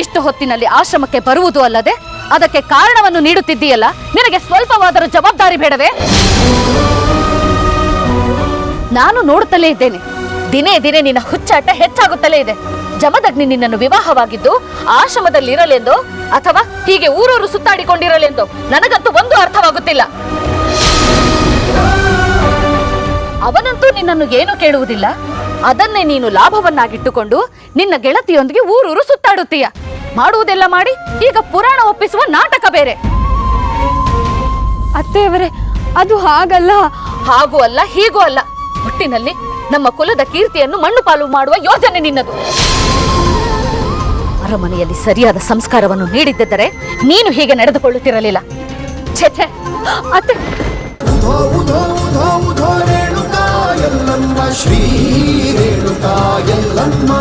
ಇಷ್ಟು ಹೊತ್ತಿನಲ್ಲಿ ಆಶ್ರಮಕ್ಕೆ ಬರುವುದು ಅಲ್ಲದೆ ಅದಕ್ಕೆ ಕಾರಣವನ್ನು ನೀಡುತ್ತಿದ್ದೀಯಲ್ಲ? ನಿನಗೆ ಸ್ವಲ್ಪವಾದರೂ ಜವಾಬ್ದಾರಿ ಬೇಡವೇ? ನಾನು ನೋಡುತ್ತಲೇ ಇದ್ದೇನೆ. ದಿನೇ ದಿನೇ ನಿನ್ನ ಹುಚ್ಚಾಟ ಹೆಚ್ಚಾಗುತ್ತಲೇ ಇದೆ. ಜಮದಗ್ನಿ ನಿನ್ನನ್ನು ವಿವಾಹವಾಗಿದ್ದು ಆಶ್ರಮದಲ್ಲಿರಲೆಂದೋ ಅಥವಾ ಹೀಗೆ ಊರೂರು ಸುತ್ತಾಡಿಕೊಂಡಿರಲೆಂದೋ ನನಗಂತೂ ಒಂದು ಅರ್ಥವಾಗುತ್ತಿಲ್ಲ. ನಿನ್ನನ್ನು ಏನು ಕೇಳುವುದಿಲ್ಲ. ಅದನ್ನೇ ನೀನು ಲಾಭವನ್ನಾಗಿಟ್ಟುಕೊಂಡು ನಿನ್ನ ಗೆಳತಿಯೊಂದಿಗೆ ಊರೂರು ಸುತ್ತಾಡುತ್ತೀಯ. ಮಾಡುವುದೆಲ್ಲ ಮಾಡಿ ಈಗ ಪುರಾಣ ಒಪ್ಪಿಸುವ ನಾಟಕ ಬೇರೆ. ಅತ್ತೆಯವರೇ ಅದು ಹಾಗಲ್ಲ. ಹಾಗೂ ಅಲ್ಲ ಹೀಗೂ ಅಲ್ಲ. ಒಟ್ಟಿನಲ್ಲಿ ನಮ್ಮ ಕುಲದ ಕೀರ್ತಿಯನ್ನು ಮಣ್ಣು ಪಾಲು ಮಾಡುವ ಯೋಜನೆ ನಿನ್ನದು. ಅರಮನೆಯಲ್ಲಿ ಸರಿಯಾದ ಸಂಸ್ಕಾರವನ್ನು ನೀಡಿದ್ದರೆ ನೀನು ಹೀಗೆ ನಡೆದುಕೊಳ್ಳುತ್ತಿರಲಿಲ್ಲ. ಛೆ ಛೆ. ಅತ್ತೆ. ಶ್ರೀ ರೇಣುಕಾ ಎಲ್ಲಮ್ಮ